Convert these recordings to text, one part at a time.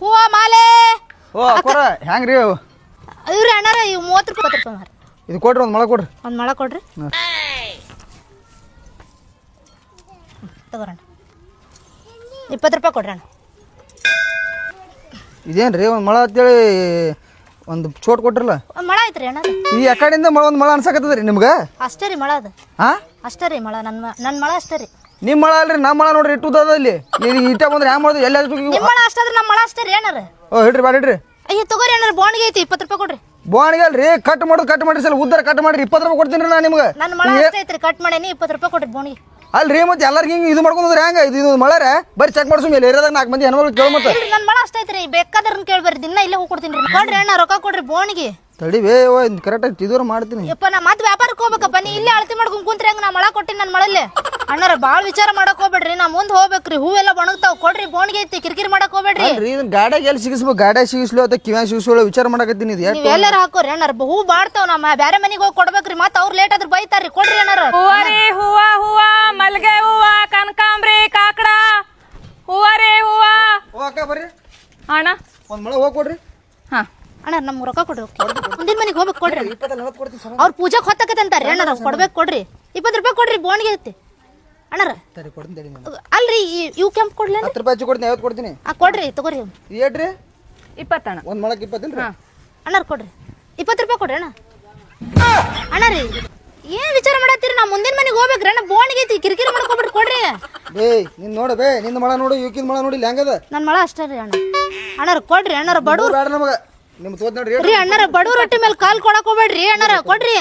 ಹೂವ ಮಾಲೆ. ಓ ಅಕ್ಕೋರ ಹೆಂಗ್ರಿ ಇವು? ಇವ್ರಿ ಅಣ್ಣಾರ ಇವ್ ಮೂವತ್ತು ರೂಪಾಯಿ ಮಾರಿ. ಇದು ಕೊಡ್ರಿ ಒಂದು ಮೊಳ ಕೊಡ್ರಿ. ಒಂದು ಮೊಳ ಕೊಡ್ರಿ. ಹ್ಮ್. ತಗೋರಣ್ಣ ಇಪ್ಪತ್ತು ರೂಪಾಯಿ ಕೊಡ್ರಿ ಅಣ್ಣ. ರೀ ಒಂದು ಮೊಳ ಅಂತೇಳಿ ಒಂದು ಚೋಟ್ ಕೊಟ್ರಲ್ಲ ಒಂದು ಮೊಳ ಐತ್ರಿ ಅಣ್ಣ. ಈ ಅಕಡಿಂದ ಮೊಳ ಒಂದು ಮೊಳ ಅನ್ಸಕತ್ತದ ರೀ ನಿಮ್ಗೆ? ಅಷ್ಟೇ ರೀ ಮೊಳ ಅದು. ಹಾಂ ಅಷ್ಟೇ ರೀ ಮೊಳ ನನ್ನ ನನ್ನ ಮೊಳ ಅಷ್ಟೇ ರೀ. ನಿಮ್ಮ ಮಳ ಅಲ್ರಿ ನಮ್ಮ ಮಳ ನೋಡ್ರಿ ಇಟ್ಟುದ ಇಲ್ಲಿ. ನೀವು ಇಟ್ಟ ಬಂದ್ರೆ ಹ್ಯಾಂಗ ಮಾಡೋದು? ಎಲ್ಲ ನಿಮ್ಮ ಮಳ ಅಷ್ಟಾದ್ರೆ ನಮ್ಮ ಮಳ ಅಷ್ಟೇ ರೀ ಏನಾರ? ಓ ಹಿಡ್ರಿ ಬ್ಯಾಡ ಹಿಡ್ರಿ. ಅಯ್ಯ ತಗೋರಿ ಏನಾರ ಬಾಂಡ್ಗೆ ಐತಿ ಇಪ್ಪತ್ತು ರೂಪಾಯಿ ಕೊಡ್ರಿ. ಬೋಣಿಗೆ ಅಲ್ರಿ ಕಟ್ ಮಾಡೋದು ಕಟ್ ಮಾಡ್ರಿ ಸಲ ಉದ್ದಾರ ಕಟ್ ಮಾಡಿರಿ ಇಪ್ಪತ್ತು ರೂಪಾಯಿ ಕೊಡ್ತೀನಿ ನಾ ನಿಮ್ಗೆ. ನನ್ನ ಮಳ ಅಷ್ಟೇ ಐತ್ರಿ ಕಟ್ ಮಾಡೇನಿ ಇಪ್ಪತ್ತು ರೂಪಾಯಿ ಕೊಡ್ರಿ ಬೋಣಿಗೆ. ಅಲ್ರಿ ಮತ್ತೆ ಎಲ್ಲರಿಗೆ ಹಿಂಗೆ ಇದು ಮಾಡ್ಕೊಂಡ್ರೆ ಹೆಂಗ? ಇದು ಇದು ಮಳೆ ಬರೀ ಚೆಕ್ ಮಾಡ್ಸು ಮೇಲೆ ಇರೋದಾಗ ನಾಲ್ಕು ಮಂದಿ ಹೆಣ್ಮಕ್ಳು ಕೇಳ ಮತ್ತೆ ನನ್ನ ಮಳ ಅಷ್ಟೇ ಐತ್ರಿ ಬೇಕಾದ್ರನ್ನ ಕೇಳ್ಬರ್ರಿ ದಿನ ಇಲ್ಲೇ ಹೋಗಿ ಕೊಡ್ತೀನಿ ರೀ. ಕೊಡ್ರಿ ಅಣ್ಣ ರೊಕ್ಕ ಕೊಡ್ರಿ ಬೋಣಿಗೆ. ತಡಿ ಬೇ ಓ ಕರೆಕ್ಟಾಗಿ ತಿದೂರ ಮಾಡ್ತೀನಿ. ಯಪ್ಪ ನಾ ಮತ್ತೆ ವ್ಯಾಪಾರಕ್ಕೆ ಹೋಗ್ಬೇಕಪ್ಪ. ನೀ ಇಲ್ಲೇ ಅಳತೆ ಮಾಡ್ಕೊಂಡು ಕುಂತ್ರಿ ಹಂಗ ನಾ ಮಳ ಕೊಟ್ಟಿನಿ ನನ್ನ ಮಳಲ್ಲಿ? ಅಣ್ಣಾರ ಭಾಳ ವಿಚಾರ ಮಾಡಕ್ ಹೋಗ್ಬೇಡ್ರಿ. ನಾ ಮುಂದೆ ಹೋಗ್ಬೇಕ್ರಿ. ಹೂವೆಲ್ಲ ಒಣಗ್ತಾವ. ಕೊಡ್ರಿ ಬೋಣಿಗೆ ಐತಿ. ಕಿರಿಕಿರಿ ಮಾಡಕ್ ಹೋಗ್ಬೇಡ್ರಿ. ಅಲ್ರಿ ಇದನ್ನ ಗಾಡ್ಯಾಗ ಎಲ್ಲಿ ಸಿಗಿಸ್ಬೇಕು? ಗಾಡ್ಯಾಗ ಸಿಗಿಸ್ಲೋ ಅಥವಾ ಕಿವ್ಯಾಗ ಸಿಗಿಸ್ಲು ವಿಚಾರ ಮಾಡಕತ್ತೀನಿ ಇದು ಎಲ್ಲಾರ ಹಾಕೋರಿ ಅಣ್ಣಾರ. ಹೂ ಬಾಡ್ತಾವ ನಮ್ಮ ಬ್ಯಾರೆ ಮನೆಗೆ ಹೋಗಿ ಕೊಡ್ಬೇಕ್ರಿ. ಮತ್ತೆ ಅವ್ರು ಲೇಟ್ ಆದ್ರೆ ಬೈತಾರ್ರಿ. ಕೊಡ್ರಿ ಅಣ್ಣಾರ. ಹೂವ ರೀ ಹೂವ ಹೂವ ಮಲ್ಗೆ ಹೂವ ಕನಕಾಂಬ್ರಿ ಕಾಕಡ. ಹೂವ ರೀ ಹೂವ. ಓ ಅಕ್ಕ ಬರ್ರಿ. ಅಣ್ಣ. ಒಂದು ಮಳೆ ಹೋಗಿ ಕೊಡ್ರಿ. ಹಾ. ಅಣ್ಣ ನಮ್ಗೆ ರೊಕ್ಕ ಕೊಡ್ರಿ ಮುಂದಿನ ಮನಿಗೆ ಹೋಗ್ಬೇಕು ಕೊಡ್ರಿ. ಅವ್ರು ಕೊಡ್ತೀನಿ ಸರ್. ಅವ್ರ ಪೂಜಾಕ್ ಹೊತ್ತಕತ್ತೆ ಅಂತಾರೆ ಅಣ್ಣಾರ ಕೊಡ್ಬೇಕು ಕೊಡ್ರಿ. ಇಪ್ಪತ್ತು ರೂಪಾಯಿ ಕೊಡ್ರಿ ಬೋಣಿಗೆ ಐತಿ. ಅಣ್ಣಾರ ನಾನು ಅಲ್ರಿ ಈ- ಇವ್ ಕೆಂಪ್ ಹತ್ತು ರೂಪಾಯಿ ಕೊಡ್ತೀನಿ ಐವತ್ತು ಕೊಡ್ತೀನಿ. ಆ ಕೊಡ್ರಿ ತಗೋರಿ. ಏಟ್ರಿ ಇಪ್ಪತ್ತಣ್ಣ ಒಂದು ಮೊಳಕ್ಕೆ ಇಪ್ಪತ್ತಿಲ್ಲ ಅಣ್ಣರ್ ಕೊಡ್ರಿ. ಇಪ್ಪತ್ತು ರೂಪಾಯಿ ಕೊಡ್ರಿ ಅಣ್ಣ. ಅಣ್ಣ ರೀ ಏನ್ ವಿಚಾರ ಮಾಡತ್ತೀರಿ? ನಾ ಮುಂದಿನ ಮನೆಗೆ ಹೋಗ್ಬೇಕ್ರಿ ಅಣ್ಣ ಬೋಣಿಗೆ ಐತಿ ಕಿರಿಕಿರಿ ಮಾಡ್ಕೊಬಿಟ್ಟು ಕೊಡ್ರಿ. ಬೇ ನಿನ್ನ ನೋಡು ಬೇ ನಿನ್ನ ಮಳ ನೋಡು ಇವಕಿನ ಮಳ ನೋಡಿ ಇಲ್ಲಿ ಹೆಂಗದ? ನನ್ನ ಮಳ ಅಷ್ಟೇ ರೀ ಅಣ್ಣ. ಅಣ್ಣರ್ ಕೊಡ್ರಿ ಅಣ್ಣಾರ ಬಡವ್ರು. ಬೇಡ ನಮಗೆ. ನೋಡ್ರಿ ರೀ ಅಣ್ಣಾರ ಬಡವ್ರ ರೊಟ್ಟಿ ಮೇಲೆ ಕಾಲ್ ಕೊಡಕ್ ಹೋಗ್ಬೇಡ್ರಿ ಅಣ್ಣಾರ ಕೊಡ್ರಿ.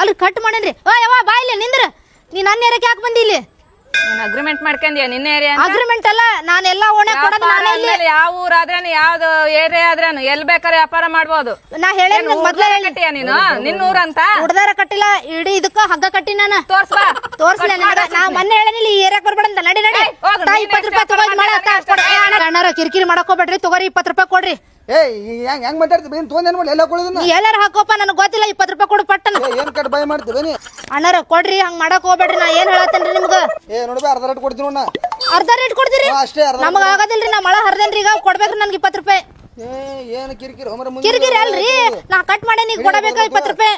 ಅಲ್ಲಿ ಕಟ್ ಮಾಡೇನ್ರಿ. ಓ ಯವ್ವ ಬಾ ಇಲ್ಲಿ ನಿಂದ್ರ. ನೀನ್ ಅನ್ನ ಏರಕ್ಕೆ ಯಾಕೆ ಬಂದಿ ಇಲ್ಲಿ? ನೀನ್ ಅಗ್ರಿಮೆಂಟ್ ಮಾಡ್ಕೊಂಡ್ಯಾ ನಿನ್ನ ಏರಿಯಾ ಅಗ್ರಿಮೆಂಟ್ ಅಲ್ಲ ನಾನೆಲ್ಲ ಓಣೆ ಕೊಡೋದು ನಾನೇ ಇಲ್ಲಿ. ಯಾವ ಊರ್ ಆದ್ರೇನು ಯಾವ್ದು ಏರಿಯಾ ಆದ್ರೇನು ಎಲ್ ಬೇಕಾರೆ ವ್ಯಾಪಾರ ಮಾಡ್ಬೋದು. ನಾ ಹೇಳೇನ್ ಮೊದ್ಲ ಕಟ್ಟಿಯ ನೀನು? ನಿನ್ನ ಊರಂತ ಹುಡ್ದಾರ ಕಟ್ಟಿಲ್ಲ ಇಡೀ ಇದಕ್ಕ ಹಗ್ಗ ಕಟ್ಟಿ ನಾನು. ತೋರ್ಸ್ ಬಾ. ತೋರ್ಸ್ಲ ನಿನಗ. ನಾ ಮೊನ್ನೆ ಹೇಳನಿಲ್ಲ ಈ ಏರಿಯಾಕ್ ಬರ್ಬೇಡ ಅಂತ ನಡಿ. ನಡಿ ಹೋಗು, ತಾ ನೀನ್ ಇಪ್ಪತ್ತು ರೂಪಾಯಿ ತಗೊಂಡ್ ಮಾಡ ತಾ ಕೊಡು. ಅಣ್ಣ, ಅಣ್ಣಾರ ಕಿರಿಕಿರಿ ಮಾಡಕ್ ಹೋಗ್ಬೇಡ್ರಿ ತಗೋರಿ ಇಪ್ಪತ್ತು ರೂಪಾಯಿ ಕೊಡ್ರಿ. ಏಯ್ ಹೆಂಗ್ ಹೆಂಗ್ ಮಾತಾಡ್ತಿ? ಬೇನ್ ತೊಗೊಂಡ್ ಏನ್ ಮಾಡಿ ಎಲ್ಲ ಕೊಡೋದನ್ನ? ನೀ ಎಲ್ಲಾರ ಹಾಕೋಪ್ಪ ನನಗೆ ಗೊತ್ತಿಲ್ಲ ಇಪ್ಪತ್ತು ರೂಪಾಯಿ ಕೊಡು ಪಟ್ಟನ ಏ ಏನ್ ಕಟ್ ಬಾಯ್ ಮಾಡ್ತಿ ನೀ ಅಣ್ಣಾರ ಕೊಡ್ರಿ ಹಂಗ್ ಮಾಡಕ್ ಹೋಗ್ಬೇಡ್ರಿ ನಾ ಏನ್ ಹೇಳತ್ತೇನ್ರಿ ನಿಮ್ಗ? ಏ ನೋಡಿ ಬೇ ಅರ್ಧ ರೇಟ್ ಕೊಡ್ತೀನಿ ನೋಡ ಅರ್ಧ ರೇಟ್ ಕೊಡ್ತೀರಿ? ಹಾ, ಅಷ್ಟೇ ಅರ್ಧ ನಮಗ ಆಗೋದಿಲ್ರಿ ನಾ ಮಳ ಹರ್ದೇನ್ರಿ ಈಗ ಕೊಡ್ಬೇಕ್ರಿ ನನ್ಗೆ ಇಪ್ಪತ್ತು ರೂಪಾಯಿ. ಏ ಏನು ಕಿರಿಕಿರಿ ಒಮ್ಮರೆ ಮುಂದೆ ಕಿರಿಕಿರಿ ಅಲ್ರಿ? ನಾ ಕಟ್ ಮಾಡೇನಿ ಈಗ ಕೊಡಬೇಕ ಇಪ್ಪತ್ತು ರೂಪಾಯಿ?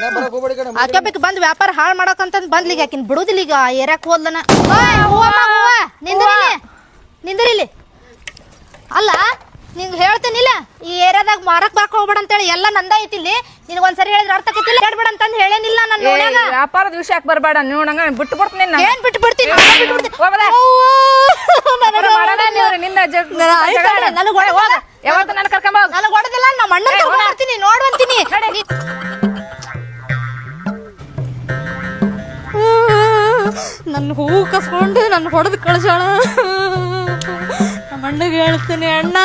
ನಾ ಬರಕ್ ಹೋಗ್ಬೇಡಿ ಕಡೆ ಹಾಕಬೇಕು ಬಂದ್ ವ್ಯಾಪಾರ ಹಾಳು ಮಾಡಕಂತಂದ್ ಬಂದ್ಲಿ ಈಗ ಆಕಿನ್ ಬಿಡುದಿಲ್ಲ ಈಗ ಏರ್ಯಾಕ್ ಹೋದ್ಲನ. ನಿಂದ್ರಿಲಿ ನಿಂದ್ರಿಲಿ ಅಲ್ಲ ನಿಂಗೆ ಹೇಳ್ತೀನಿಲ್ಲ ಈ ಏರಿಯಾದಾಗ ಮಾರಕ್ ಬಾಕ್ ಹೋಗ್ಬೇಡ ಅಂತೇಳಿ ಎಲ್ಲ ನಂದ ಐತಿ ಇಲ್ಲಿ ನಿನಗೆ ಒಂದ್ಸರಿ ಹೇಳಿದ್ರೆ ಅರ್ಥ ಆಕೈತಿಲ್ಲ ಹೇಳ್ಬೇಡ ಅಂತಂದು ಹೇಳೇನಿಲ್ಲ ನನ್ನ ಏ, ನೋಡ್ಯಾಗ. ವ್ಯಾಪಾರದ ವಿಷಯಕ್ಕೆ ಬರಬೇಡ? ನೋಡಂಗ ಬಿಟ್ಟು ಬಿಡ್ತೀನಿ ನಾನು ಏನ್ ಬಿಟ್ಟು ಬಿಡ್ತೀನಿ ನಾನೇ ನಾನು. ಯಾವತ್ತು ನನ್ನ ಕರ್ಕೊಂಡ್ ಹೋಗ್. ನನಗೆ ಹೊಡೆದಿಲ್ಲ ನಮ್ಮ ಅಣ್ಣ. ಮಾಡ್ತೀನಿ ನೋಡ್ವಂತೀನಿ ನನ್ನ ಹೂ ಕಸ್ಕೊಂಡು ನನ್ನ ಹೊಡೆದು ಕಳ್ಸೋಣ ಅಣ್ಣಗೆ ಹೇಳ್ತೀನಿ ಅಣ್ಣ.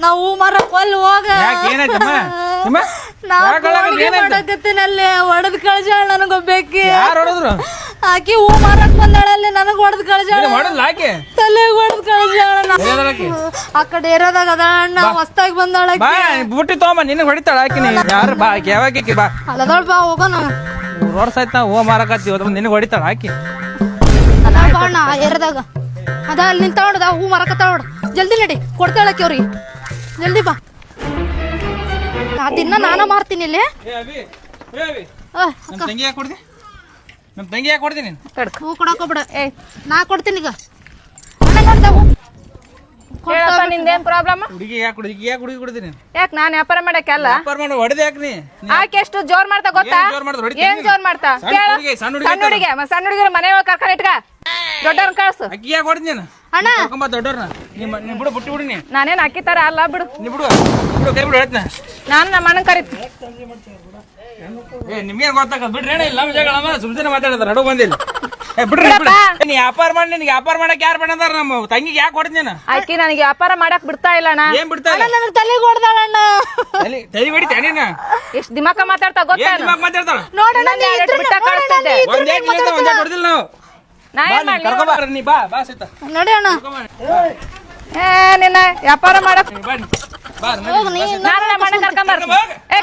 ನಾವು ಮರ ಕೊಲ್ ಹೋಗ? ಮಾಡಕತ್ತೀನಲ್ಲಿ ಹೊಡೆದು ಕಳ್ಸಾಳ ನನಗೊಬ್ಬೇಕಿ ಆಕಿ ಹೂ ಮಾರಕ್ ಬಂದಾಳಲ್ಲಿ ನನಗೆ ಹೊಡೆದ್ ಕಳ್ಸಾಳ ತಲೆ ಹೊಡೆದ್ ಆಕೆ? ಆ ಕಡೆ ಇರೋದಾಗ ಅದ ಅಣ್ಣ ಹೊಸ್ತಾಗಿ ಬಂದಾಳ ಬುಟ್ಟಿ ತಗೊಂಬ ನಿನಗೆ ಹೊಡಿತಾಳ ಆಕಿ ಯಾರು ಬಾ ಯಾವಾಗ ಬಾ? ಅಲ್ಲದಳ ಬಾ ಹೋಗೋಣ. ಮೂರ್ ವರ್ಷ ಆಯ್ತು ನಾವು ಹೂ ಮಾರಕತ್ತಿ ಹೋದ್ರ ನಿನಗೆ ಹೊಡಿತಾಳ ಆಕಿ. ಬಾ ಅಣ್ಣ ಅದ ಅಲ್ಲಿ ನಿಂತಾವಣದ ಹೂ ಮರಕತ್ತಾಳ ನೋಡ. ಜಲ್ದಿ ನಡಿ ಕೊಡ್ತಾಳಕ್ಕೆ ಅವ್ರಿಗೆ. ಜಲ್ದಿ ಬಾ. ನಾ ದಿನ ನಾನ ಮಾರ್ತೀನಿ ಇಲ್ಲಿ. ನಮ್ಮ ತಂಗಿ ಯಾಕೆ ಕೊಡ್ತಿ ನಮ್ಮ ತಂಗಿ ಯಾಕೆ ಕೊಡ್ತೀನಿ ನೀನು? ಹೂ ಕೊಡಕ್ ಹೋಗ್ಬಿಡ. ಏ ನಾ ಕೊಡ್ತೀನಿ ಈಗ. ಹೇಳಪ್ಪ ನಿಂದೇನ್ ಪ್ರಾಬ್ಲಮ್ ಹುಡುಗಿ ಯಾಕೆ ಹುಡುಗಿ ಯಾಕೆ ಹುಡುಗಿ ಕೊಡ್ತೀನಿ ಯಾಕೆ ನಾನು ವ್ಯಾಪಾರ ಮಾಡಕ್ಕೆಲ್ಲ ವ್ಯಾಪಾರ ಮಾಡಿ ಹೊಡೆದ ಯಾಕೆ ನೀ? ಆಕೆ ಎಷ್ಟು ಜೋರ್ ಮಾಡ್ತಾ ಗೊತ್ತಾ? ಏನ್ ಜೋರ್ ಮಾಡ್ತಾ? ಸಣ್ಣ ಕೇಳು. ಸಣ್ಣ ಹುಡ್ಗಿ ಸಣ್ಣ ಹುಡುಗಿ ಮನೆ ಒಳಗೆ ಕರ್ಕೊಂಡು ಇಟ್ಕ. ದೊಡ್ಡವ್ರನ್ನ ಕಳ್ಸು. ಅಕ್ಕಿ ಯಾಕೆ ನೀನು? ಅಣ್ಣ. ಕರ್ಕೊಂಬ ದೊಡ್ಡವ್ರನ್ನ. ನಿಮ್ಮ ನೀ ಬಿಡು ಬಿಟ್ಟು ಬಿಡು ನೀ ನಾನೇನ್ ಅಕ್ಕಿ ತರ ಅಲ್ಲ ಬಿಡು. ನೀ ಬಿಡು ಬಿಡು ಕೈ ಬಿಡು ಹೇಳ್ತೀನಿ. ನಾನು ನಮ್ಮ ಅಣ್ಣನ್ ಕರಿತೀನಿ. ಏ ನಿಮಗೆ ಗೊತ್ತಾಗಲ್ಲ ಬಿಡ್ರಿ ಅಣ್ಣ ಇಲ್ಲ ಜಗಳ ಸುಮ್ಮನೆ ಮಾತಾಡಿದಾರೆ ನಡು ಬಂದಿಲ್ಲ ಏ ಬಿಡ್ರಿ ಬಿಡ್ರಿ. ನೀ ವ್ಯಾಪಾರ ಮಾಡಿ ನಿನಗೆ ವ್ಯಾಪಾರ ಮಾಡಕ್ ಯಾರು ಬೇಡಂದಾರ ನಮ್ಮ ತಂಗಿಗೆ ಯಾಕೆ ಹೊಡ್ತೀನಿ ನೀನು? ಆಕಿ ನನಗೆ ವ್ಯಾಪಾರ ಮಾಡಕ್ ಬಿಡ್ತಾ ಇಲ್ಲ ಅಣ್ಣ. ಏನ್ ಬಿಡ್ತಾ ಇಲ್ಲ? ನನಗೆ ತಲೆಗೆ ಹೊಡೆದಾಳಣ್ಣ ತಲೆ ತಲೆ ಹೊಡಿತಾ ನೀನು? ಎಷ್ಟ್ ದಿಮಾಕ ಮಾತಾಡ್ತಾ ಗೊತ್ತಾ ಏನ್ ದಿಮಾಕ್ ಮಾತಾಡ್ತಾಳ? ನೋಡೋಣ ನೀ ಎತ್ತು ಬಿಟ್ಟ ಕಳಿಸ್ತಿದ್ದೆ. ಒಂದ್ ಒಂದೇ ಒಂದ್ ನಾವು. ನಾ ಬಾ ಏನ್ ಮಾಡ್ಲಿ? ಕರ್ಕೊಂಡ್ ನೀ ಬಾ ಬಾ ಸೀತಾ. ನಡಿ ಅಣ್ಣ. ಏ ನಿನ್ನ ವ್ಯಾಪಾರ ಮಾಡಕ್ ಬಾ ನಾನು ನಮ್ಮ ಅಣ್ಣ ಏ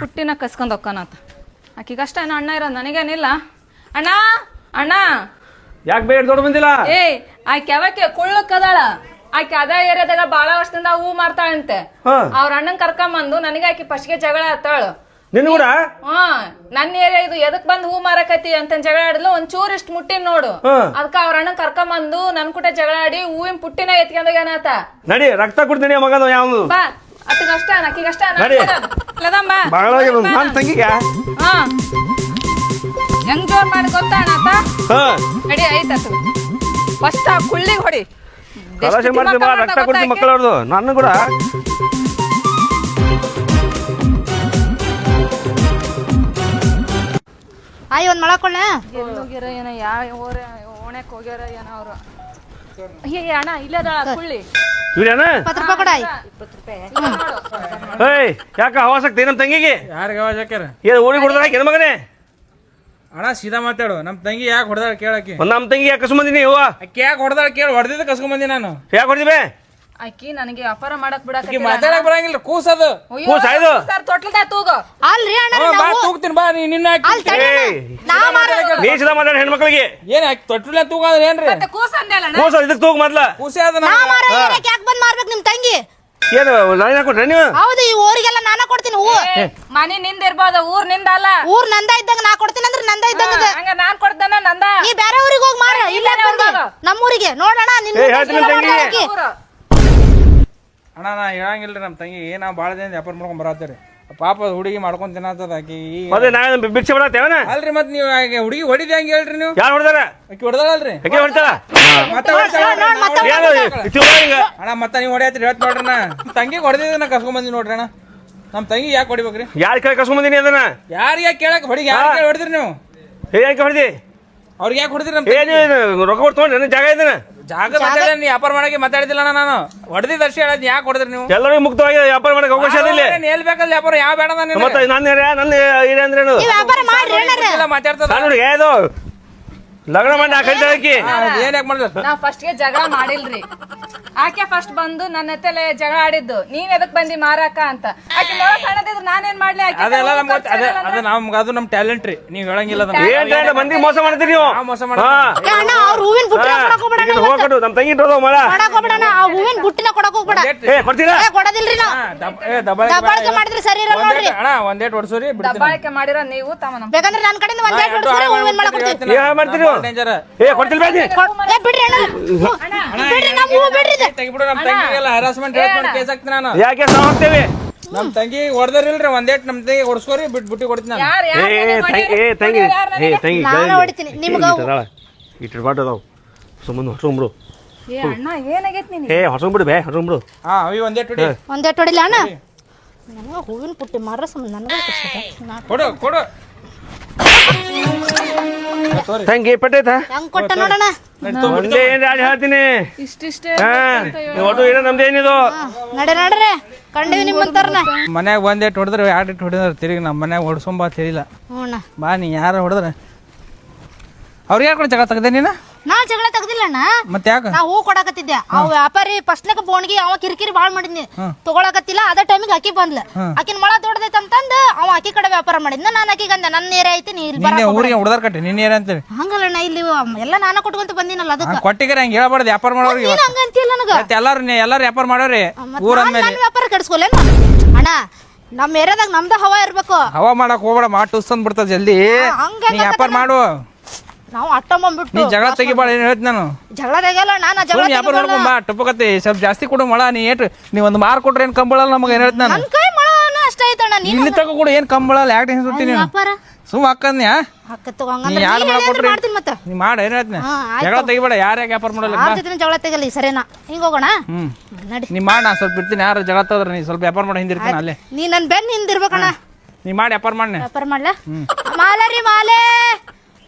ಪುಟ್ಟಿನ ಕಸ್ಕೊಂಡ್ ಹೋಗ್ಕನತ ಆಕಿಗಷ್ಟ ಏನೋ ಅಣ್ಣ ಇರೋದು ನನಗೇನಿಲ್ಲ. ಅಣ್ಣ ಅಣ್ಣ. ಯಾಕೆ ಬೇಡ ದೊಡ್ಡ ಬಂದಿಲ್ಲ? ಏ ಆಕೆ ಯಾವಕ್ಕೆ ಕುಳ್ಳಕ್ಕದಾಳ ಆಕೆ ಅದ ಏರಿಯಾದಾಗ ಬಾಳ ವರ್ಷದಿಂದ ಹೂ ಮಾರ್ತಾಳಂತೆ. ಅವ್ರ ಅಣ್ಣನ್ ಕರ್ಕೊಂಬಂದು ನನಗೆ ಆಕಿ ಫಸ್ಟ್ಗೆ ಜಗಳ ಆತಾಳು. ನಿನ್ನ ಕೂಡ? ಹಾ ನನ್ನ ಏರಿಯಾ ಇದು ಎದಕ್ ಬಂದ್ ಹೂ ಮಾರಕತಿ ಅಂತ ಜಗಳ ಆಡಿದ್ಲು? ಒಂದ್ ಚೂರ್ ಇಷ್ಟ ಮುಟ್ಟಿನ್ ನೋಡು. ಅದಕ್ಕ ಅವ್ರ ಅಣ್ಣ ಕರ್ಕೊಂಬಂದು ನನ್ ಕೂಟ ಜಗಳ ಆಡಿ ಹೂವಿನ ಪುಟ್ಟಿನ ಏನಾತ ನಡಿ ರಕ್ತ ಕುಡ್ತೀನಿ ಮಗನ ಯಾವ್ದು? ಬಾ. ಅತ್ತಿಗಷ್ಟ ಅಕ್ಕಿಗಷ್ಟ ನಡಿ. ಲದಮ್ಮ ನನ್ನ ತಂಗಿಗೆ? ಹಾ. ಹೆಂಗ್ ಜೋರ್ ಮಾಡಿ ಗೊತ್ತಾ ಅಣ್ಣಾತ ನಡಿ ಐತ ಫಸ್ಟ್ ಆ ಕುಳ್ಳಿಗೆ ಹೊಡಿ. ರಕ್ತ ಕುಡ್ತೀನಿ ಮಕ್ಕಳವ್ರದು ನನ್ನ ಕೂಡ? ಆಯ್ ಒಂದ್ ಮಳಕೊಳ್ಳ ಹೋಗ್ಯಾರ ಏನ ಯಾವ ಓರೆ ಓಣೆಕ್ ಹೋಗ್ಯಾರ ಏನ ಅವ್ರು? ಹೇ ಅಣ್ಣ ಇಲ್ಲದ ಕುಳ್ಳಿ. ಇವ್ರೇನ? ಇಪ್ಪತ್ತು ರೂಪಾಯಿ ಕೊಡ ಆಯ್ ಏಯ್ ಯಾಕ ಹವಾಸಕ್ತಿ ನಮ್ಮ ತಂಗಿಗೆ? ಯಾರಿಗೆ ಅವಾಜ್ ಹಾಕ್ಯಾರ? ಏನು ಊರಿಗೆ ಕೊಡ್ದಾರ ಏನ್ ಮಗನೇ? ಅಣ್ಣ ಸೀದಾ ಮಾತಾಡು. ನಮ್ಮ ತಂಗಿ ಯಾಕೆ ಹೊಡೆದಾಳ ಕೇಳಕ್ಕೆ ಒಂದ್ ನಮ್ಮ ತಂಗಿ ಯಾಕೆ ಕಸ್ಕೊಂಬಂದಿನಿ ಹೂವ ಅಕ್ಕಿ ಯಾಕೆ ಹೊಡೆದಾಳ ಕೇಳಿ ಹೊಡೆದಿದ್ದ ಕಸ್ಕೊಂಬಂದಿ ನಾನು. ಯಾಕೆ ಹೊಡಿಬೇ ಆಕಿ ನನಗೆ ವ್ಯಾಪಾರ ಮಾಡಕ್ ಬಿಡಕ್ ಅಕ್ಕಿ ಮಾತಾಡಕ್ ಬರಂಗಿಲ್ಲ ಕೂಸದು ಕೂಸ್ ಆಯ್ದು. ತೊಟ್ಲದ ತೂಗ. ಅಲ್ರಿ ಅಣ್ಣ ಬಾ ನಾವು ತೂಗ್ತೀನಿ ಬಾ ನೀ ನಿನ್ನ ತಡಿ ಅಣ್ಣ. ನಾ ಮಾರ ನೀ ಸದಾ ಮಾತಾಡ ಹೆಣ್ಮಕ್ಳಿಗೆ. ಏನ್ ಹಾಕಿ ತೊಟ್ಟಿಲ್ಲ ಏನ್ರಿ? ಮತ್ತೆ ಕೂಸ ಅಂದಲ್ಲ ಕೂಸ ಇದಕ್ಕೆ ತೂಗ್ ಮೊದ್ಲ. ಕೂಸೆ ಅದ ನಾ ನಮ್ಗೆ. ಮಾರ ಏರಿಯಾಕ್ ಯಾಕೆ ಬಂದ್ ಮಾರ್ಬೇಕು ನಿಮ್ ತಂಗಿ? ಏನು ಲೈನ್ ಹಾಕೊಟ್ರೆ ನೀವು? ಹೌದು ಈ ಊರಿಗೆಲ್ಲ ನಾನ ಕೊಡ್ತೀನಿ ಹೂ. ಮನಿ ನಿಂದ ಇರ್ಬೋದು ಊರ್ನಿಂದ ಅಲ್ಲ. ಊರ್ ನಂದ ಇದ್ದಂಗ ನಾ ಕೊಡ್ತೀನಿ ಅಂದ್ರೆ ನಂದ ಇದ್ದಂಗ ಅದ. ಹಂಗ ನಾನ್ ಕೊಡ್ತಾನ ನಂದ? ನೀ ಬೇರೆ ಊರಿಗೆ ಹೋಗಿ ಮಾರ ಇಲ್ಲ ನಮ್ಮ ನಮ್ಮೂರಿಗೆ. ನೋಡೋಣ ಏ, ಹೇಳ್ತೀನಿ ತಂಗಿ. ಅಣ್ಣ ನಾ ಹೇಳಂಗಿಲ್ರಿ ನಮ್ಮ ತಂಗಿ. ನಾವು ಭಾಳ ದಿನ ವ್ಯಾಪಾರ ಮಾಡ್ಕೊಂಡ್ ಬರತ್ತೀರಿ. ಪಾಪ ಹುಡುಗಿ ಮಾಡ್ಕೊಂಡ್ ತಿನ್ನತ್ತದ ಆಕಿ. ಮತ್ತೆ ನಾ ಭಿಕ್ಷೆ ಬಿಡತ್ತೇವನ ಅಲ್ರಿ ಮತ್ ನೀವು ಆಕೆ ಹುಡುಗಿ ಹೊಡಿದ ಹೆಂಗ್ ಹೇಳ್ರಿ ನೀವು? ಯಾರು ಹೊಡ್ದಾರ? ಆಕಿ ಹೊಡೆದಲ್ರಿ ಯಾಕೆ ಹೊಡ್ತಾರ ಮತ್ತೆ ಹೊಡ್ತಾಳ ಏನು ಹಿಂಗ ಅಣ್ಣ ಮತ್ತೆ ನೀವು ಹೊಡೆಯತ್ರಿ ಹೇಳ್ತ ನೋಡ್ರಿ ಅಣ್ಣ. ತಂಗಿಗೆ ತಂಗಿ ಹೊಡೆದಿದ್ದ ನಾ ಕಸ್ಕೊಂಡ್ ಬಂದಿ ನೋಡ್ರಿ ಅಣ್ಣ. ನಮ್ಮ ತಂಗಿ ಯಾಕೆ ಹೊಡಿಬೇಕ್ರಿ? ಯಾರು ಕೇಳಿ ಕಸ್ಕೊಂಬಂದಿನಿ ಅದನ್ನ? ಯಾರು ಯಾಕೆ ಕೇಳಕ್ ಹೊಡಿಗೆ? ಯಾರು ಕೇಳಿ ಹೊಡಿದ್ರಿ ನೀವು? ಏ ಯಾಕೆ ಹೊಡ್ದಿ? ಅವ್ರಿಗೆ ಯಾಕೆ ಹೊಡಿದ್ರಿ ನಮ್ಮ ಏ ರೊಕ್ಕ ನನ್ನ ಜಾಗ ಇದನ್ನ? ಜಾಗ ಮಾತಾಡ ನೀ ವ್ಯಾಪಾರ ಮಾಡಕ್ಕೆ ಮಾತಾಡಿದಿಲ್ಲ ನಾನು. ಹೊಡೆದಿದ್ದ ದರ್ಶಿ ಹೇಳದ್ ಯಾಕೆ ಕೊಡಿದ್ರಿ ನೀವು? ಎಲ್ಲರಿಗೂ ಮುಕ್ತವಾಗಿ ವ್ಯಾಪಾರ ಮಾಡಕ್ಕೆ ಅವಕಾಶ ಇಲ್ಲ ನೀನ್ ಎಲ್ಲಿ ಬೇಕಲ್ಲ ವ್ಯಾಪಾರ ಯಾವ ಬೇಡ ನಾನು ಮತ್ತೆ ನನ್ನ ಏರಿಯಾ ನನ್ನ ಏರಿಯಾ ಅಂದ್ರೇನು ನೀವ್ ವ್ಯಾಪಾರ ಮಾಡ್ರಿ ಅಣ್ಣಾರ ಮಾತಾಡ್ತದ. ಹುಡುಗ ಇದು ಲಗ್ನ ಮಾಡಿ ಆ ಕೈ ಆಕಿ ಏನ್ ಯಾಕೆ ಮಾಡಿಲ್ಲ ನಾ ಫಸ್ಟ್ಗೆ ಜಗಳ ಮಾಡಿಲ್ರಿ. ಆಕೆ ಫಸ್ಟ್ ಬಂದು ನನ್ನ ತಲೆ ಜಗಳ ಆಡಿದ್ದು. ನೀನ್ ಎದಕ್ ಬಂದಿ ಮಾರಾಕ ಅಂತ. ಆಕೆ ನಾನೇನ್ ಮಾಡ್ಲಿ? ಆಕೆ ಅದೆಲ್ಲ ಗೊತ್ತ- ಅದೇ ನಮ್ಗೆ ಅದು ನಮ್ ಟ್ಯಾಲೆಂಟ್ ರೀ. ನೀವ್ ಹೇಳಂಗಿಲ್ಲ ಅದನ್ನ. ಏನ್ ಮಂದಿ ಮೋಸ ಮಾಡ್ತೀರಿ ನೀವು? ನಾವ್ ಮೋಸ ಹಾ. ಏ ಅಣ್ಣ ಅವ್ರ ಹೂವಿನ ಬುಟ್ಟಿನ ಕೊಡಕ್ ಹೋಗ್ಬೇಡ ಈಗ ಹೋಗ್ಕೊಡು ನಮ್ಮ ತಂಗಿ ಇಟ್ಟೋದು ಮಳ. ಕೊಡಕ್ ಹೋಗ್ಬೇಡ ಅಣ್ಣ ಆ ಹೂವಿನ ಬುಟ್ಟಿನ ಕೊಡಕ್ ಹೋಗ್ಬೇಡ. ಏ ಕೊಡ್ತೀರಾ? ಏ ಕೊಡದಿಲ್ರಿ ನಾವು. ಹಾ, ದಬ್- ಏ, ದಬ್ಬಾಳಿಕೆ ದಬ್ಬಾಳಿಕೆ ಬೇಡ. ಮಾಡಿದ್ರೆ ಸರಿ ಇರಲ್ಲ ಒಂದೇಟ್- ನೋಡ್ರಿ. ಅಣ್ಣ ಒಂದೇಟ್ ಹೊಡ್ಸೂರಿ ಬಿಡ್ತೀನಿ. ದಬ್ಬಾಳಿಕೆ ಮಾಡಿರೋ ನೀವು ತಮ್ಮ ನಮ್ಮ ಬೇಕಂದ್ರೆ ನನ್ನ ಕಡೆಯಿಂದ ಒಂದ್ ನಾ ಎರಡು ಎರಡು ಹೊಡ್ಸ್ರಿ ಹೂವಿನ ಕೊಡ್ತೀವಿ. ಏನ್ ಮಾಡ್ತೀರಿ ನೀವು? ಏ ಕೊಡ್ತಿಲ್ ಬೇಡಿ ಏ ಬಿಡ್ರಿ ಅಣ್ಣ. ಬಿಡ್ರಿ ನಮ್ಮ ಹೂ ಬಿಡ್ರಿ ಇದು. ತೆಗಿಬಿಡು ನಮ್ ತಂಗಿಗೆಲ್ಲ ಹರಾಸ್ಮೆಂಟ್ ಕೇಸ್ ಹಾಕ್ತೀನಿ ನಾನು. ಯಾಕೆ ಸಾವು ಹಾಕ್ತೇವೆ? ನಮ್ ತಂಗಿ ಹೊಡೆದ್ರಿಲ್ರಿ ಒಂದೇಟ್ ನಮ್ ತಂಗಿ ಹೊಡ್ಸ್ಕೋರಿ ಬಿಟ್ ಬುಟ್ಟಿ ಕೊಡ್ತೀನಿ ನಾನು. ಯಾರು ಏ ಏ ತಂಗಿ ಏ ತಂಗಿ ಏ ತಂಗಿ ನಾನು ಹೊಡಿತೀನಿ. ನಿಮ್ಗೆ ಅವು- ಇಟ್ಟು ಬಾಟ್ ಅದಾವ. ಸುಮ್ಮನೆ ಹೊಸಂಬಿಡು ಏ ಅಣ್ಣ ಏನಾಗೈತ್ ನೀನ್ ಏ ಹೊಸಂಬಿಡು ಬೇ ಹೊಸಂಬಿಡು ಹಾ ಅವಿ ಒಂದೇಟ್ ಹೊಡಿ ಒಂದೇಟ್ ಹೊಡಿಲ್ಲ ಅಣ್ಣ? ನನಗೆ ಹೂವಿನ ಪುಟ್ಟಿ ಮಾರ ಸುಮ್ಮನೆ ನನಗೆ ಕೊಡ್ಸದ ನಾ ಕೊಡು ಕೊಡು. ತಂಗಿ ಪಟ್ಟೈತ? ಹೆಂಗ್ ಕೊಟ್ಟ ನೋಡೋಣ. ಒಂದೇ ಏನ್ ರಾಜ ಹೇಳ್ತೀನಿ? ಇಷ್ಟಿಷ್ಟೇ ಹಾ. ಒಟ್ಟು ಏನೋ ನಮ್ದು ಏನಿದು? ನಡೆ ನಡ್ರೆ. ಕಂಡಿವಿ ನಿಮ್ಮಂತಾರನ ಮನ್ಯಾಗ ಒಂದೇಟ್ ಹೊಡೆದ್ರೆ ಎರಡು ಇಟ್ಟು ಹೊಡೆದ್ರೆ ತಿರುಗಿ ನಮ್ಮ ಮನ್ಯಾಗ ಹೊಡ್ಸೊಂಬ ತಿಳಿಲ್ಲ ಹ್ಞೂ ಬಾ ನೀ ಯಾರು ಹೊಡೆದ್ರೆ? ಅವ್ರಿಗೆ ಯಾಕೆ ಜಗ ತೆಗ್ದೆ ನೀನು? ನಾ ಜಗಳ ತೆಗ್ದಿಲ್ಲ ಅಣ್ಣ ಮತ್ತೆ ಯಾಕೆ? ನಾ ಹೂ ಕೊಡಾಕತ್ತಿದ್ದೆ. ಅವ ವ್ಯಾಪಾರಿ ಫಸ್ಟ್ನಾಗ ಬೋಣಿಗೆ ಅವ ಕಿರಿಕಿರಿ ಬಾಳ್ ಮಾಡಿದ್ನಿ. ತಗೊಳಕತ್ತಿಲ್ಲ ಅದ ಟೈಮಿಗೆ ಅಕ್ಕಿ ಬಂದ್ಲ. ಆಕಿನ ಮಳ ದೊಡ್ಡದೈತೆ ಅಂತಂದ ಅವ ಆಕಿ ಕಡೆ ವ್ಯಾಪಾರ ಮಾಡಿದ್ನ. ನಾನು ಆಕಿಗೆ ಅಂದೆ ನನ್ನ ನೇರ ಐತಿ ನೀ ಇಲ್ಲಿ ಬರ ನಿನ್ನೆ ಊರಿಗೆ ಹೊಡೆದಾರ ಕಟ್ಟಿ ನಿನ್ನೆ ಏನಂತೇಳಿ ಹಂಗಲ್ಲಣ್ಣ ಇಲ್ಲಿ ಎಲ್ಲ ನಾನು ಕೊಟ್ಕೊಂತ ಬಂದಿನಲ್ಲ ಅದಕ್ಕೆ. ಕೊಟ್ಟಿಗೆ ಹಂಗೆ ಹೇಳಬಾರ್ದು ವ್ಯಾಪಾರ ಮಾಡೋರು ನೀನು ಹಂಗ ಅಂತಿಲ್ಲ ನನಗ? ಮತ್ತೆ ಎಲ್ಲಾರು ಎಲ್ಲಾರು ವ್ಯಾಪಾರ ಮಾಡೋರಿ ಊರ ಅಂದ್ಮೇಲೆ ನನ್ ವ್ಯಾಪಾರ ಕೆಡ್ಸ್ಕೊಲೇನು ಅಣ್ಣ ನಮ್ಮ ಏರಿಯಾದಾಗ ನಮ್ದ ಹವಾ ಇರ್ಬೇಕು. ಹವಾ ಮಾಡಕ್ ಹೋಗ್ಬೇಡ ಮಾಟ್ ಟುಸ್ತಂದ್ ಬಿಡ್ತದ ಜಲ್ದಿ. ನೀ ವ್ಯಾಪಾರ ಮಾಡು. ನಾವು ಅಟ್ಟಂಬಂದ್ಬಿಟ್ಟು ನೀ ಜಗಳ ತೆಗಿಬೇಡ ಏನ್ ಹೇಳ್ತಿ ನಾನು? ಜಗಳ ತೆಗಿಯಲ್ಲ ನಾನು ಜಗಳ ಸುಮ್ಮನೆ ವ್ಯಾಪಾರ ತೆಗಿಬಲ್ಲ. ಮಾಡ್ಕೊಂಡ್ ಬಾ ಟುಪ್ಪಕತ್ತಿ ಸ್ವಲ್ಪ ಜಾಸ್ತಿ ಕೊಡು ಮಳ ನೀ ಏಟ್ ನೀ ಒಂದು ಮಾರ್ ಕೊಟ್ರೆ ಏನ್ ಕಂಬಳಲ್ಲ ನಮಗೆ ಏನ್ ಹೇಳ್ತಿ ನಾನು? ನನ್ ಕೈ ಮಳ ಅಷ್ಟ ಐತಣ್ಣ ನೀನ್ ಇಲ್ಲಿ ತಗೋ ಕೂಡ ಏನ್ ಕಂಬಳಲ್ಲ ಯಾಕೆ ಟೆನ್ಷನ್ ಸುತ್ತಿ ನೀನು? ವ್ಯಾಪಾರ ಸುಮ್ಮ ಹಾಕದ್ನ್ಯಾ ಹಾಕತ್ತು ನೀ ಯಾರು ನೀನ್ ಮಳ ಕೊಟ್ರಿ? ಮಾಡ್ತೀನಿ ಮತ್ತೆ. ನೀ ಮಾಡ ಏನ್ ಹೇಳ್ತೀನಿ ಹಾ, ಆಯ್ತು. ಜಗಳ ತೆಗಿಬೇಡ ಯಾರ್ಯಾಗ ವ್ಯಾಪಾರ ಮಾಡಲ್ಲ ಆರ್ ಜೊತೆ ಜಗಳ ತೆಗಲಿ ಸರಿನಾ? ಹಿಂಗ ಹೋಗೋಣ? ಹ್ಮ್. ನಡಿ. ನೀ ಮಾಡ ನಾ ಸ್ವಲ್ಪ ಇರ್ತೀನಿ ಯಾರು ಜಗಳ ತಗದ್ರ ನೀ ಸ್ವಲ್ಪ ವ್ಯಾಪಾರ ಮಾಡಿ ಹಿಂದಿರ್ತೀನಿ ಅಲ್ಲೇ. ನೀ ನನ್ ಬೆನ್ ಹಿಂದಿರ್ಬೇಕಣ್ಣ. ನೀ ಮಾಡಿ ವ್ಯಾಪಾರ ಮಾಡಿ ವ್ಯಾಪಾರ ಮಾಡ್ಲಾ? ಮಾಲೆ ರೀ ಮಾಲೆ!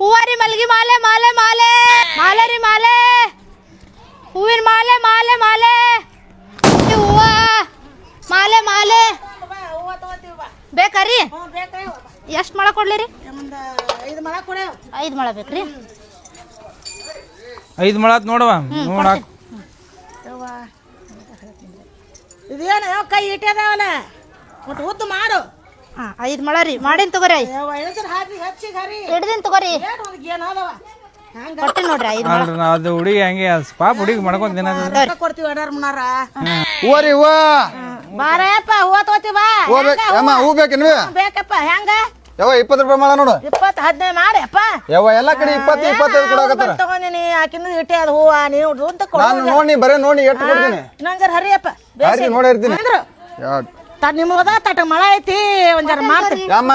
ಹೂವಾರಿ ಮಲ್ಗಿ ಮಾಲೆ ಮಾಲೆ ಮಾಲೆ ಮಾಲೆ ರೀ ಮಾಲೆ. ಹೂವಿನ ಮಾಲೆ ಮಾಲೆ ಮಾಲೆ. ಹೂವ ಮಾಲೆ ಮಾಲೆ. ಬೇಕಾ ರೀ ಎಷ್ಟು ಮೊಳ ಕೊಡ್ಲಿ ರೀ ಐದು ಮೊಳ ಬೇಕ್ರಿ. ಐದು ಮೊಳ ನೋಡುವ ನೋಡಾಕ್ ಇದೇನು ಕೈ ಇಟ್ಟದಾವಲ್ಲ ಒಟ್ಟು ಉದ್ದು ಮಾಡು. ಹಾಂ ಐದು ಮೊಳ ರೀ. ಮಾಡಿನ್ ತಗೋರಿ? ಹಿಡ್ದಿನ್ ತಗೋರಿ? ಕೊಟ್ಟಿ ನೋಡ್ರಿ ಐದು ಅಲ್ರಿ ನಾ ಅದು ಹುಡುಗಿ ಹಂಗೆ ಪಾಪ ಹುಡುಗಿ ಮಾಡ್ಕೊಂಡ್ ತಿನ್ನೋದು ರೊಕ್ಕ ಕೊಡ್ತೀವಿ ಅಡಾರ್ ಮುನ್ನಾರ. ಹೂವ ರೀ ಹೂವ. ಬಾರಪ್ಪ ಹೂವ ತಗೋತಿ ಬಾ. ಹೂವ ಬೇಕು ಅಮ್ಮ ಹೂ ಬೇಕು ಬೇಕಪ್ಪ ಹೆಂಗ? ಯಾವ ಇಪ್ಪತ್ತು ರೂಪಾಯಿ ಮಾಡ ನೋಡು. ಇಪ್ಪತ್ತು ಹದಿನೈದು ಯಾವ ಎಲ್ಲಾ ಕಡೆ ಇಪ್ಪತ್ತು ಇಪ್ಪತ್ತೈದು ಕೊಡಕತ್ತಾರ ತಗೊಂಡಿನಿ ಆಕಿಂದ ಇಟ್ಟೆ ಅದು ಹೂವ ನೀವು ಅಂತ ನಾನು ನೋಡಿ ಬರೇ ನೋಡಿ ಎಷ್ಟು ಕೊಡ್ತೀನಿ. ಹರಿಯಪ್ಪ. ನೋಡಿರ್ತೀನಿ ನೋಡಿ ಇರ್ತೀನಿ? ತಟ್ ನಿಮ್ಗದ ತಟ ಮಳ ಐತಿ ಒಂದ್ ಜರ ಮಾಡ್ತೀನಿ ಯಮ್ಮ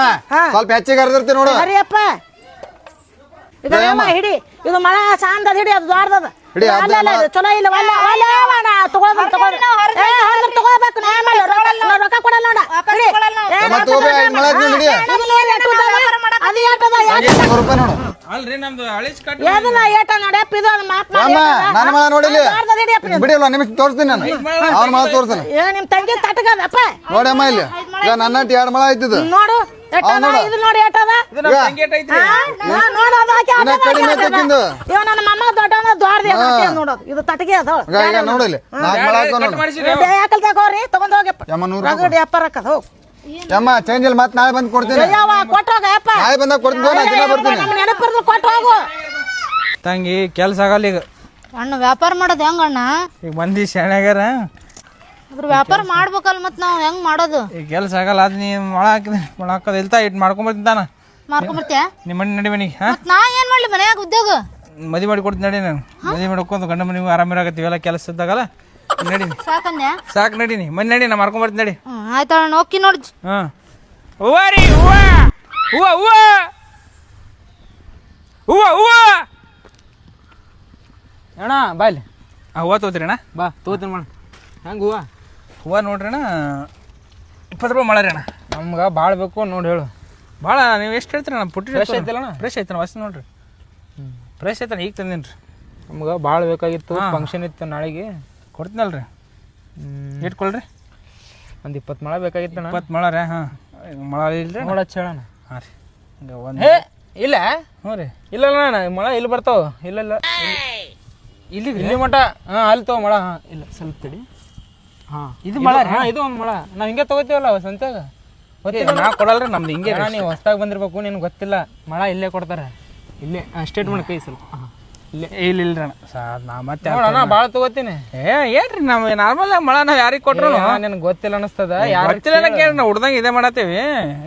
ಸ್ವಲ್ಪ ಹೆಚ್ಚಿಗೆ ಹರಿದಿರ್ತೀನಿ ನೋಡು. ಹರಿಯಪ್ಪ ಇದು ಅಮ್ಮ ಹಿಡಿ. ಇದು ಮಳ ಸಾಂದ ಹಿಡಿ ಅದು ದೊಡ್ಡದ ಹಿಡಿ, ಅಲ್ಲ ಚಲೋ ಇಲ್ಲ ಒಲ್ಲ ಒಲ್ಲ ಮಾಡ ತಗೊಳ್ಬೇಕು ತಗೊಳ್ಬೇಕು. ಏ ಹರಿದ್ರೆ ತಗೋಬೇಕು ನಾ ಮಾಡಿ ರೊಕ್ಕ ರೊಕ್ಕ ಕೊಡಲ್ಲ ನೋಡ. ಹಿಡಿ. ಏ, ಹಿಡಿ? ಅದು ಎಷ್ಟದ? ಹಂಗೆ ನೂರು ರೂಪಾಯಿ ನೋಡು. ಅಲ್ರಿ ನಮ್ದು ಹಳಿಸ್ ಕಟ್ ಎದನ್ನ ಏಟ ನೋಡ್ಯಪ್ಪ ಇದು ಅದು ಮಾಪ್ ಮಾಡಿ. ಯಮ್ಮ ಎಷ್ಟದ? ನನ್ನ ಮಳ ನೋಡಿಲಿ ಅದು ದೊಡ್ಡದ ಹಿಡಿಯಪ್ಪ ನೀನು. ಬಿಡಿಲ್ಲ ನಿಮಗೆ ತೋರಿಸ್ತೀನಿ ನಾನು. ಅವ್ನ ಮಳ ತೋರಿಸ್ತೀನಿ. ಏ ನಿಮ್ ತಂಗಿ ನೋಡಮ್ಮ ಇಲ್ಲಿ. ಈಗ ನನ್ನ ಎರಡು ಮಳ ಆಯ್ತಿದ್ದು ನೋಡು ಇದು ನೋಡಿ ಆಕೆ ಇನ್ನ ಕಡಿಮೆ. ತೆಕ್ಕಿಂದು. ಇವ ನನ್ನ ಮಮ್ಮ ದೊಡ್ಡವನ ದೊಡ್ಡದ ನೋಡೋದು. ಇದು ಅದು. ಈಗ ಯಾಕಲ್ ತಗೋರಿ ತಗೊಂಡ್ ಯಮ್ಮ ನೂರು ರಗಡ್ ವ್ಯಾಪಾರ ಹಾಕದ ಹೋಗ್. ಯಮ್ಮ ಚೇಂಜ್ ಇಲ್ಲಿ ಮತ್ತೆ ನಾಳೆ ಬಂದು ಕೊಡ್ತೀನಿ. ಯಾವ ಕೊಟ್ಟೋಗ ಯಪ್ಪ. ನಾಳೆ ಬಂದಾಗ ಕೊಡ್ತೀನಿ ದಿನ ಬರ್ತೀನಿ. ನಮ್ಮ ನೆನಪಿರ್ದು ಕೊಟ್ಟು ಹೋಗು. ತಂಗಿ ಕೆಲ್ಸ ಆಗಲ್ಲ ಈಗ. ಅಣ್ಣ ವ್ಯಾಪಾರ ಮಾಡೋದು ಹೆಂಗ್ ಅಣ್ಣ? ಈಗ ಮಂದಿ ಶಾಣ್ಯಾಗ್ಯಾರ ಅದ್ರ ವ್ಯಾಪಾರ ಮಾಡ್ಬೇಕಲ್ ಮತ್ ನಾವ್ ಹೆಂಗ್ ಮಾಡೋದು? ಈ ಕೆಲ್ಸ ಆಗಲ್ಲ ಅದ್ ನೀ ಮೊಳ ಹಾಕಿದ ಮೊಳ ಹಾಕೋದು ಇಲ್ತಾ? ಇಟ್ ಮಾಡ್ಕೊಂಬರ್ತೀನಿ ತಾನ. ಮಾರ್ಕೊಂಬರ್ತೀಯ ನಿಮ್ಮ ಮನೆ ನಡಿ ಮನೆಗೆ ಹಾ? ಮತ್ ನಾ ಏನ್ ಮಾಡ್ಲಿ ಮನ್ಯಾಗ ಉದ್ಯೋಗ? ಮದಿ ಮಾಡಿ ಕೊಡ್ತೀನಿ ನಡಿ ನಾನು. ಮದಿ ಮಾಡ್ಕೊಂಡು ಗಂಡ ಮನೆಗೂ ಆರಾಮಿರಾಗತ್ತೀವಿ ಎಲ್ಲ ಕೆಲಸ ಇದ್ದಾಗಲ್ಲ ನಡಿ ಸಾಕಂದ್ಯಾ ಸಾಕು ನಡೀನಿ ಮನೆ ನಡಿ ನಾ. ಮಾಡ್ಕೊಂಬರ್ತೀನಿ ನಡಿ ಹ್ಮ್ ಆಯ್ತಣ್ಣ ಹೋಗಿ ನೋಡಿ ಹಾಂ. ಹೂವ ರೀ ಹೂವ! ಹೂವ ಹೂವ! ಹೂವ ಹೂವ! ಅಣ್ಣ ಬಾಯ್ಲಿ ಆ ಹೂವ ತಗೋತೀರಿ ಅಣ್ಣ. ಬಾ ತೋತಿನ ಮಾಡ ಹೆಂಗೆ ಹೂವ? ಹೂವ ನೋಡ್ರಣ? ಅಣ್ಣ ಇಪ್ಪತ್ತು ರೂಪಾಯಿ ಮಾಡರಿ ಅಣ್ಣ ನಮ್ಗೆ ಭಾಳ ಬೇಕು ನೋಡಿ ಹೇಳು. ಭಾಳ ನೀವು ಎಷ್ಟು ಹೇಳ್ತೀರಣ್ಣ ಪುಟ್ಟಿ ಫ್ರೆಶ್ ಐತಲ್ಲಣ್ಣ? ಫ್ರೆಶ್ ಐತಣ್ಣ ವಸ್ತು ನೋಡ್ರಿ. ಫ್ರೆಶ್ ಐತಣ್ಣ ಈಗ ತಂದೀನಿ ರೀ ನಮ್ಗೆ ಭಾಳ ಬೇಕಾಗಿತ್ತು ಫಂಕ್ಷನ್ ಇತ್ತು ನಾಳೆಗೆ. ಕೊಡ್ತೀನಲ್ಲ ರೀ ಇಟ್ಕೊಳ್ರಿ. ಒಂದು ಇಪ್ಪತ್ತು ಮಳ ಬೇಕಾಗಿತ್ತಣ್ಣ. ಇಪ್ಪತ್ತು ಮಳೆ ರೀ ಹಾಂ. ಮೊಳ ಇಲ್ರಿ ನೋಡ ಹೇಳಣ್ಣ. ಹಾಂ ರೀ. ಹಿಂಗೆ ಒಂದು ಹೇ ಇಲ್ಲ? ಹ್ಞೂ ರೀ. ಇಲ್ಲ ಅಣ್ಣ ಮಳೆ ಇಲ್ಲಿ ಬರ್ತಾವೆ. ಇಲ್ಲ ಇಲ್ಲ. ಇಲ್ಲಿ ಇಲ್ಲಿ ಮಟ ಹಾಂ ಅಲ್ಲಿ ತಗೋ ಮಳೆ. ಹಾಂ ಇಲ್ಲ ಸ್ವಲ್ಪ ತಡಿ. ಇದು ಮಳ ಇದು ಒಂದು ಮಳ. ನಾವು ಹಿಂಗೆ ತಗೋತೀವಲ್ಲ ಸಂತ್ಯಾಗ ನಾ ಕೊಡಲ್ರಿ ನಮ್ದು ಹಿಂಗೆ ನೀವು ಹೊಸ್ದಾಗ ಬಂದಿರ್ಬೇಕು ನಿನ್ಗೆ ಗೊತ್ತಿಲ್ಲ. ಮಳ ಇಲ್ಲೇ ಕೊಡ್ತಾರೆ. ಇಲ್ಲೇ ಸ್ಟೇಟ್ಮೆಂಟ್ ಕೈ ಸ್ವಲ್ಪ. ಇಲ್ಲೇ. ಇಲ್ಲ ಇಲ್ರಿ ಅಣ್ಣ. ಸಾ ನಾ ಮತ್ತೆ ನೋಡಣ್ಣ ಭಾಳ ತಗೋತೀನಿ. ಏ ಏನ್ರಿ ನಾವು ನಾರ್ಮಲ್ ಮಳ ನಾವು ಯಾರಿಗೆ ಕೊಟ್ರು ನಿನಗೆ ಗೊತ್ತಿಲ್ಲ ಅನಸ್ತದ. ಯಾರು ಗೊತ್ತಿಲ್ಲ ಕೇಳಿ ನಾವು ಹುಡ್ದಂಗೆ ಇದೇ ಮಾಡತ್ತೀವಿ.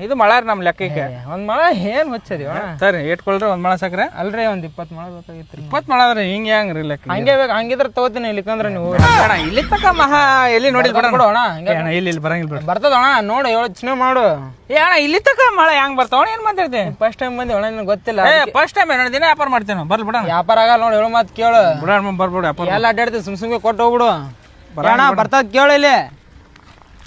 ಇದು ಮಳ ರೀ ನಮ್ಮ ಲೆಕ್ಕಕ್ಕೆ ಒಂದು ಮಳ ಏನು ಹೊಚ್ಚದಿ ಅಣ್ಣ. ಸರಿ ಇಟ್ಕೊಳ್ರಿ ಒಂದು ಮಳ ಸಾಕ್ರೆ. ಅಲ್ರಿ ಒಂದು ಇಪ್ಪತ್ತು ಮಳ ಬೇಕಾಗಿತ್ತು ಇಪ್ಪತ್ತು ಮಳ ಅದ್ರಿ ಹಿಂಗೆ ಹೆಂಗ್ರಿ ಲೆಕ್ಕ? ಹಂಗೆ ಬೇಕು ಹಂಗಿದ್ರೆ ತಗೋತೀನಿ ಇಲ್ಲಿಕಂದ್ರೆ ನೀವು. ಅಣ್ಣ ಇಲ್ಲಿ ತಕ ಮಹಾ ಎಲ್ಲಿ ನೋಡಿ ಬಿಡು ಅಣ್ಣ ಹಂಗೆ ಅಣ್ಣ ಇಲ್ಲಿ ಇಲ್ಲಿ ಬರಂಗಿಲ್ಲ ಬಿಡ್ರಿ ಬರ್ತದ ಅಣ್ಣ ನೋಡು ಯೋಚನೆ ಮಾಡು. ಏ ಅಣ್ಣ ಇಲ್ಲಿ ತಕ ಮಳ ಹೆಂಗ್ ಬರ್ತಾವ? ಏನು ಮಾತಾಡ್ತೀನಿ ಫಸ್ಟ್ ಟೈಮ್ ಬಂದಿ ಅಣ್ಣ ನಿನಗೆ ಗೊತ್ತಿಲ್ಲ. ಏ ಫಸ್ಟ್ ಟೈಮ್ ಎರಡು ದಿನ ವ್ಯಾಪಾರ ಮಾಡ್ತೀನಿ? ಬರ್ಲಿ ಬಿಡ ವ್ಯಾಪಾರ ಆಗಲ್ಲ. ನೋಡಿ ಹೇಳು ಮಾತು ಕೇಳು. ಬಿಡಣ ಬರ್ಬಿಡು ವ್ಯಾಪಾರ ಎಲ್ಲ ಅಡ್ಡಾಡ್ತಿ ಸುಮ್ ಸುಮ್ಗೆ ಕೊಟ್ಟು ಹೋಗ್ಬಿಡು. ಅಣ್ಣ ಬರ್ತದ ಕೇಳು ಇಲ್ಲಿ.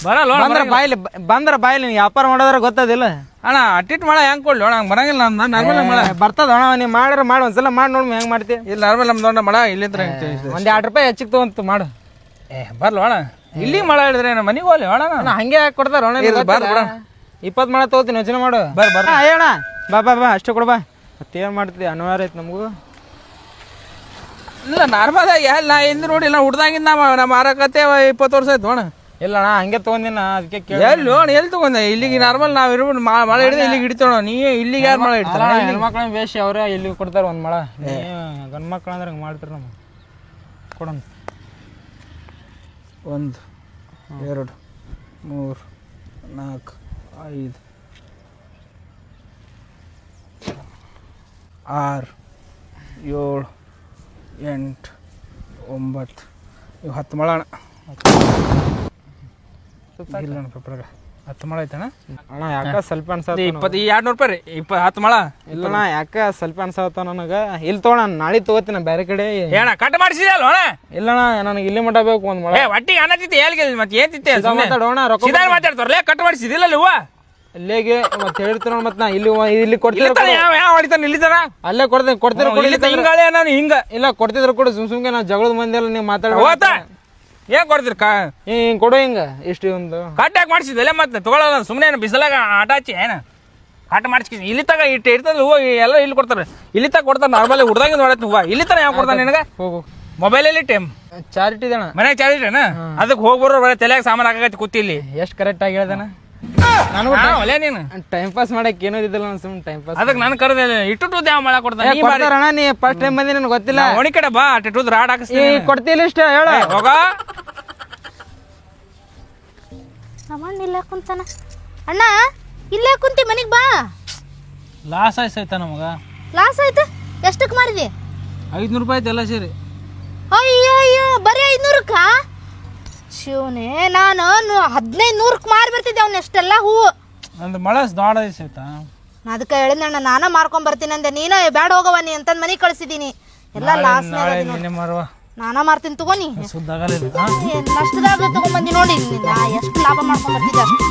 ಬರಲ್ಲ ಬಂದ್ರ ಬಾಯಿಲಿ ಬಂದ್ರ ಬಾಯಿಲಿ ನೀ ವ್ಯಾಪಾರ ಮಾಡೋದ್ರ ಗೊತ್ತದಿಲ್ಲ. ಅಣ್ಣ ಅಟ್ಟಿಟ್ ಮಾಡ ಹೆಂಗ್ ಕೊಡ್ಲಿ? ಅಣ್ಣ ಬರಂಗಿಲ್ಲ ಅಂದ ನಾರ್ಮಲ್ ಮಳೆ. ಬರ್ತದ ಅಣ್ಣ ನೀ ಮಾಡ್ರ ಮಾಡು ಒಂದ್ಸಲ ಮಾಡಿ ನೋಡಿ ಹೆಂಗ್ ಮಾಡ್ತಿ. ಇಲ್ಲಿ ನಾರ್ಮಲ್ ನಮ್ದು ದೊಡ್ಡ ಮಳ ಇಲ್ಲಿಂದ್ರ ಒಂದ್ ಎರಡು ರೂಪಾಯಿ ಹೆಚ್ಚಿಗೆ ತಗೊಂತ ಮಾಡು. ಏ ಬರ್ಲ ಅಣ್ಣ. ಇಲ್ಲಿ ಮಳ ಹೇಳಿದ್ರೆ ಏನು ಮನೆಗೆ ಹೋಗ್ಲಿ ಅಣ್ಣ ಹಂಗೆ ಕೊಡ್ತಾರ ಅಣ್ಣ ಬರ್. ಇಪ್ಪತ್ತು ಮಳ ತಗೋತೀನಿ ಯೋಚನೆ ಮಾಡು. ಬರ್ ಬರ್ ಅಣ್ಣ ಅಯ್ಯಣ್ಣ. ಬಾ ಬಾ ಬಾ ಅಷ್ಟೇ ಕೊಡ್ಬಾ ಮತ್ತೇನು ಮಾಡ್ತಿದ್ದೆ ಅನಿವಾರ್ಯ ಐತೆ ನಮಗೂ. ಇಲ್ಲ ನಾರ್ಮಲ್ ಎಲ್ಲ ನಾ ನೋಡಿ ಇಲ್ಲ ಹುಡ್ದಾಗಿಂದ ನಮ್ಮ ನಮ್ಮ ಮಾರಕತೆ ಇಪ್ಪತ್ತು ವರ್ಷ ಆಯ್ತು ಅಣ್ಣ ಇಲ್ಲ ಅಣ್ಣ ಹಂಗೆ ತೊಗೊಂದಿನ ಅದಕ್ಕೆ ಕೇಳಿ ಎಲ್ಲಿ ಅಣ್ಣ ಎಲ್ಲಿ ತಗೊಂಡೆ? ಇಲ್ಲಿಗೆ ನಾರ್ಮಲ್ ನಾವು ಇರೋ ಮಳೆ ಹಿಡಿದು ಇಲ್ಲಿಗೆ ಹಿಡಿತೋಣ ನೀ ಇಲ್ಲಿಗೆ ಯಾರು ಮಳೆ ಹಿಡಿತಾರ? ಹೆಣ್ಮಕ್ಳ ಬೇಷ ಅವರೇ ಇಲ್ಲಿ ಕೊಡ್ತಾರೆ ಒಂದು ಮಳ. ಗಂಡು ಮಕ್ಳು ಅಂದ್ರೆ ಹಂಗೆ ಮಾಡ್ತಾರೆ ನಮ್ಮ ಕೊಡೋಣ. ಒಂದು ಎರಡು ಮೂರು ನಾಲ್ಕು ಐದು ಆರು ಏಳು ಎಂಟು ಒಂಬತ್ತು. ಇವು ಹತ್ತು ಮೊಳ ಅಣ್ಣ. ಇಲ್ಲ ಅಣ್ಣ ಪೇಪರ್ಗೆ ಹತ್ತು ಮೊಳ ಐತಣ್ಣ? ಅಣ್ಣ ಯಾಕ ಸ್ವಲ್ಪ ಅನ್ಸತ್ತೆ ಇಪ್ಪತ್ತು ಈ ಎರಡು ನೂರು ರೂಪಾಯಿ ರೀ. ಇಪ್ಪ ಹತ್ತು ಮೊಳ. ಇಲ್ಲಣ್ಣ ಯಾಕೆ ಸ್ವಲ್ಪ ಅನ್ಸತ್ತ ನನಗೆ? ಇಲ್ಲಿ ತೊಗೊಣ ನಾಳೆ ತಗೋತೀನಿ ಬೇರೆ ಕಡೆ. ಏಣ ಕಟ್ ಮಾಡಿಸಿದಲ್ಲ ಅಣ್ಣ? ಇಲ್ಲಣ್ಣ ನನಗೆ ಇಲ್ಲಿ ಮಟ ಬೇಕು ಒಂದು ಮಳ. ಏ ಒಟ್ಟಿಗೆ ಅನ್ನತಿತ್ತೆ ಹೇಳ್ಗೆ ಮತ್ತೆ? ಏನ್ ತಿತ್ತೆ ಸೀದಾ ಮಾತಾಡೋಣ ರೊಕ್ಕ ಮಾತಾಡ್ತಾರಲ್ಲ ಕಟ್ ಮಾಡಿಸಿದಿಲ್ಲ ಹೂವ? ಇಲ್ಲಿಗೆ ಮತ್ತೆ ಹೇಳ್ತಾರ ಮತ್ತೆ ನಾ ಇಲ್ಲಿ ಇಲ್ಲಿ ಕೊಡ್ತಿದ್ರು ಯಾವ ಯಾವ ಹೊಡಿತಾನೆ? ಇಲ್ಲಿತಾನ ಅಲ್ಲೇ ಕೊಡ್ತೀನಿ ಕೊಡ್ತೀರ ಇಲ್ಲಿ ಹಿಂಗಾಳೆ ನಾನು ಹಿಂಗ. ಇಲ್ಲ ಕೊಡ್ತಿದ್ರು ಕೊಡು ಸುಮ್ ಸುಮ್ಗೆ ನಾ ಜಗಳದ ಮಂದಿ ಎಲ್ಲ ನೀವು ಮಾತಾಡ ಹೋತ. ಏನ್ ಕೊಡ್ತೀರಿ ಕಾ? ಹಿಂಗ್ ಕೊಡು ಹಿಂಗ ಇಷ್ಟು ಒಂದು. ಕಟ್ ಯಾಕೆ ಮಾಡಿಸಿದಲ್ಲ ಮತ್ತೆ ತಗೊಳ್ಳಲ್ಲ ಸುಮ್ಮನೆ ಬಿಸಿಲಾಗ ಆಟ ಹಚ್ಚಿ ಏನ? ಆಟ ಮಾಡಿಸ್ಕಿ ಇಲ್ಲಿ ತಗ ಇಟ್ಟು ಇರ್ತದ ಹೂವು ಎಲ್ಲ ಇಲ್ಲಿ ಕೊಡ್ತಾರೆ. ಇಲ್ಲಿ ತಗ ಕೊಡ್ತಾರೆ ನಾರ್ಮಲ್ ಹುಡ್ದಂಗೆ ನೋಡತ್ತೆ ಹೂವು. ಇಲ್ಲಿ ತನ ಯಾವ ಕೊಡ್ತಾನೆ ನಿನಗೆ? ಹೋಗು ಮೊಬೈಲಲ್ಲಿ ಟೈಮ್ ಚಾರಿಟಿ ಅಣ್ಣ ಮನೆಗೆ ಚಾರ್ಜ್ ಅದಕ್ಕೆ ಹೋಗಿ ಬರೋ ಬರೋ ತಲೆಯಾಗ ಸಾಮಾನು ಹಾಕಿ ಕೂತಿ ಇಲ್ಲಿ. ಎಷ್ಟು ಕರೆಕ್ಟ್ ಆಗಿ ಹೇಳ್ದಾನ ನನಗೂ ಒಲೆ ನೀನು. ಟೈಮ್ ಪಾಸ್ ಮಾಡಕ್ ಏನೋ ಇದ್ದಿಲ್ಲ ನಾನು ಸುಮ್ಮನೆ ಟೈಮ್ ಪಾಸ್ ಅದಕ್ಕೆ ನಾನು ಕರೆದೆ ಇಟ್ಟು ಯಾವ ಮಳ ಕೊಡ್ತಾನೆ. ನೀ ಬಾರಿ ಕೊಡ್ತಾರಣ್ಣ ನೀ ಫಸ್ಟ್ ಟೈಮ್ ಬಂದಿ ನನಗೆ ಗೊತ್ತಿಲ್ಲ. ಒಣಿ ಕಡೆ ಬಾ ಅಟ್ಟಿಟ್ಟು ರಾಡ್ ಈ ಹಾಕಿಸ್ತೀನಿ ಕೊಡ್ತಿಲ್ಲ ಇಷ್ಟ ಹೇಳು. ಹೋಗ. ಅಮ್ಮಣ್ಣ ಇಲ್ಲೇ ಕುಂತಾನ. ಅಣ್ಣ ಇಲ್ಲೇ ಕುಂತಿ ಮನೆಗೆ ಬಾ. ಲಾಸ್ ಆಯ್ತು ನಮಗ. ಲಾಸ್ ಆಯ್ತು. ಎಷ್ಟಕ್ಕೆ ಮಾಡಿದಿ ಐದ್ನೂರು ರೂಪಾಯಿ ಐತೆ ಎಲ್ಲ ಸೇರಿ. ಅಯ್ಯೋ ಅಯ್ಯೋ ಬರೀ ಐದ್ನೂರಕ್ಕ? ಶಿವನೇ ನಾನು ಹದಿನೈದು ನೂರಕ್ಕೆ ಮಾರಿ ಬರ್ತಿದ್ದೆ ಅವ್ನ ಎಷ್ಟೆಲ್ಲ ಹೂವು. ನಂದು ಮಳೆ ದಾಡ ನಾ ಅದಕ್ಕೆ ಹೇಳಿದ್ನಣ್ಣ ನಾನ ಮಾರ್ಕೊಂಡ್ ಬರ್ತೀನಿ ಅಂದೆ. ನೀನ ಬ್ಯಾಡ ಹೋಗವ ನೀ ಅಂತಂದ್ ಮನೆಗೆ ಕಳ್ಸಿದೀನಿ. ಎಲ್ಲ ಲಾಸ್ ನಾಳೆ ನೀನೇ ಮಾರುವ. ನಾನ ಮಾರ್ತೀನಿ ತಗೋನಿ ಸುದ್ದಾಗಲಿಲ್ಲ ನಷ್ಟದಾಗ ತಗೊಂಬಂದಿ ನೋಡಿ. ಎಷ್ಟು ಲಾಭ ಮಾಡ್ಕೊಂಡ್ ಬರ್ತಿದ್ದೆ. ಅಷ್ಟು